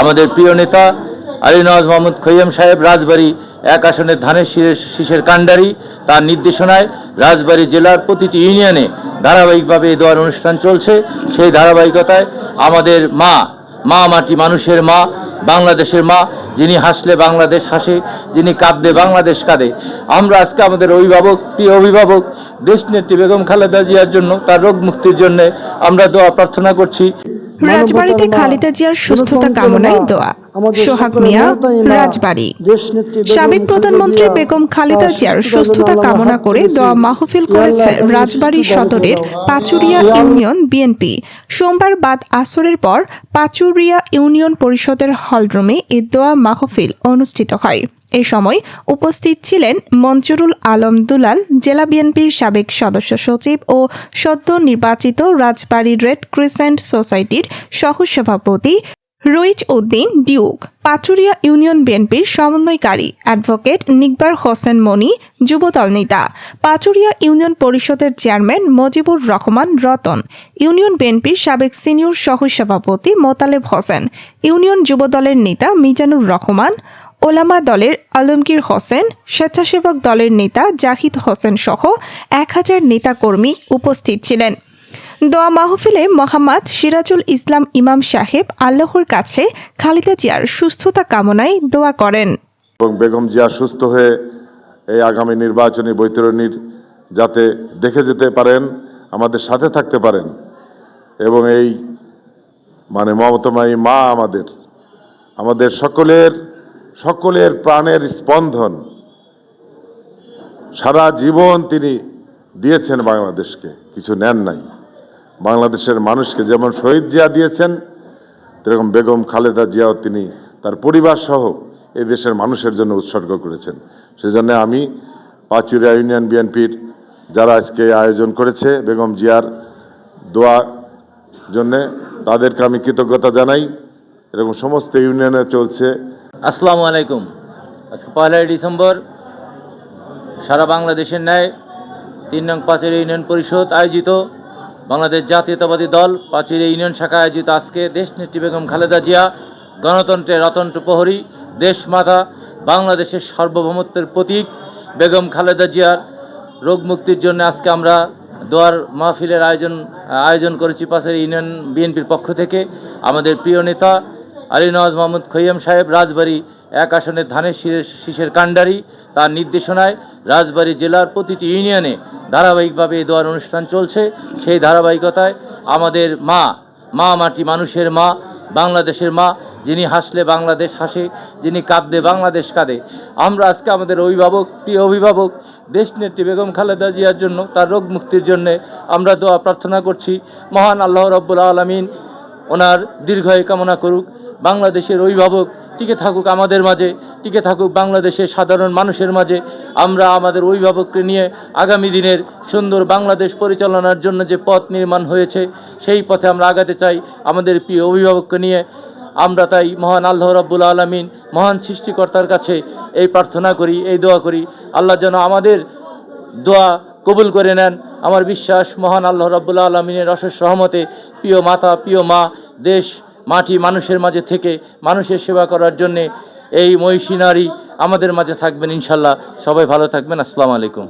আমাদের প্রিয় নেতা আলী নওয়াজ মোহাম্মদ খৈয়াম সাহেব রাজবাড়ী এক আসনের ধানের শীষের শীষের কাণ্ডারি, তার নির্দেশনায় রাজবাড়ী জেলার প্রতিটি ইউনিয়নে ধারাবাহিকভাবে এই দোয়ার অনুষ্ঠান চলছে। সেই ধারাবাহিকতায় আমাদের মা মা মাটি মানুষের মা, বাংলাদেশের মা, যিনি হাসলে বাংলাদেশ হাসে, যিনি কাঁদলে বাংলাদেশ কাঁদে। আমরা আজকে আমাদের অভিভাবক, প্রিয় অভিভাবক, দেশনেত্রী বেগম খালেদা জিয়ার জন্য, তার রোগ মুক্তির জন্য আমরা দোয়া প্রার্থনা করছি। রাজবাড়িতে খালেদা জিয়ার সুস্থতা কামনায় দোয়া। সোহাগ মিয়া রাজবাড়ী। সাবেক প্রধানমন্ত্রী বেগম খালেদা জিয়ার সুস্থতা কামনা করে দোয়া মাহফিল করেছে রাজবাড়ী সদরের পাচুরিয়া ইউনিয়ন বিএনপি। সোমবার বাদ আসরের পর পাচুরিয়া ইউনিয়ন পরিষদের হলরুমে এ দোয়া মাহফিল অনুষ্ঠিত হয়। এ সময় উপস্থিত ছিলেন মঞ্জুরুল আলম দুলাল, জেলা বিএনপির সাবেক সদস্য সচিব ও সদ্য নির্বাচিত রাজবাড়ী রেড ক্রিসেন্ট সোসাইটির সহসভাপতি রইচ উদ্দিন ডিউক পাচুরিয়া ইউনিয়ন বিএনপির সমন্বয়কারী অ্যাডভোকেট নিকবার হোসেন মনি যুবদল নেতা পাচুরিয়া ইউনিয়ন পরিষদের চেয়ারম্যান মজিবুর রহমান রতন, ইউনিয়ন বিএনপির সাবেক সিনিয়র সহসভাপতি মোতালেব হোসেন, ইউনিয়ন যুবদলের নেতা মিজানুর রহমান ওলামা দলের আলমগীর হোসেন, স্বেচ্ছাসেবক দলের নেতা জাহিদ হোসেন সহ এক হাজার নেতাকর্মী উপস্থিত ছিলেন। দোয়া মাহফিলে মোহাম্মদ সিরাজুল ইসলাম ইমাম সাহেব আল্লাহর কাছে খালিদা জিয়ার সুস্থতা কামনায় দোয়া করেন। এবং বেগম জিয়া সুস্থ হয়ে এই আগামী নির্বাচনী বৈতরণীর যাতে দেখে যেতে পারেন, আমাদের সাথে থাকতে পারেন এবং এই মানে মমতাময়ী মা আমাদের আমাদের সকলের সকলের প্রাণের স্পন্দন। সারা জীবন তিনি দিয়েছেন বাংলাদেশকে, কিছু নেন নাই। বাংলাদেশের মানুষকে যেমন শহীদ জিয়া দিয়েছেন এরকম বেগম খালেদা জিয়াও তিনি তার পরিবার সহ এই দেশের মানুষের জন্য উৎসর্গ করেছেন। সেজন্য আমি পাচুরিয়া ইউনিয়ন বিএনপির যারা আজকে আয়োজন করেছে বেগম জিয়ার দোয়া জন্যে তাদেরকে আমি কৃতজ্ঞতা জানাই। এরকম সমস্ত ইউনিয়নে চলছে আসসালামু আলাইকুম। আজকে পয়লাই ডিসেম্বর, সারা বাংলাদেশের ন্যায় তিন নং পাঁচের ইউনিয়ন পরিষদ আয়োজিত বাংলাদেশ জাতীয়তাবাদী দল পাঁচের ইউনিয়ন শাখা আয়োজিত আজকে দেশ দেশনেত্রী বেগম খালেদা জিয়া, গণতন্ত্রের রতন্ত্র প্রহরী, দেশমাতা, বাংলাদেশের সার্বভৌমত্বের প্রতীক বেগম খালেদা জিয়ার রোগ মুক্তির জন্য আজকে আমরা দোয়ার মাহফিলের আয়োজন আয়োজন করেছি পাশের ইউনিয়ন বিএনপির পক্ষ থেকে। আমাদের প্রিয় নেতা আলী নওয়াজ মোহাম্মদ খৈয়াম সাহেব রাজবাড়ী এক আসনের ধানের শীষের শীষের কাণ্ডারি, তার নির্দেশনায় রাজবাড়ী জেলার প্রতিটি ইউনিয়নে ধারাবাহিকভাবে এই দোয়ার অনুষ্ঠান চলছে। সেই ধারাবাহিকতায় আমাদের মা মা মাটি মানুষের মা, বাংলাদেশের মা, যিনি হাসলে বাংলাদেশ হাসে, যিনি কাঁদলে বাংলাদেশ কাঁদে। আমরা আজকে আমাদের অভিভাবক, প্রিয় অভিভাবক, দেশনেত্রী বেগম খালেদা জিয়ার জন্য, তার রোগ মুক্তির জন্যে আমরা দোয়া প্রার্থনা করছি। মহান আল্লাহ রব্বুল আলমিন ওনার দীর্ঘায়ু কামনা করুক। বাংলাদেশের অভিভাবক টিকে থাকুক আমাদের মাঝে, টিকে থাকুক বাংলাদেশের সাধারণ মানুষের মাঝে, আমরা আমাদের অভিভাবককে নিয়ে আগামী দিনের সুন্দর বাংলাদেশ পরিচালনার জন্য যে পথ নির্মাণ হয়েছে, সেই পথে আমরা আগাতে চাই আমাদের প্রিয় অভিভাবককে নিয়ে। আমরা তাই মহান আল্লাহ রাব্বুল আলমিন, মহান সৃষ্টিকর্তার কাছে এই প্রার্থনা করি, এই দোয়া করি। আল্লাহ যেন আমাদের দোয়া কবুল করে নেন। আমার বিশ্বাস, মহান আল্লাহ রাব্বুল আলমিনের অশেষ সহমতে প্রিয় মাতা, প্রিয় মা, দেশ মাটি মানুষের মাঝে থেকে মানুষের সেবা করার জন্যে এই মহিষী নারী আমাদের মাঝে থাকবেন ইনশাল্লাহ। সবাই ভালো থাকবেন। আসসালামু আলাইকুম।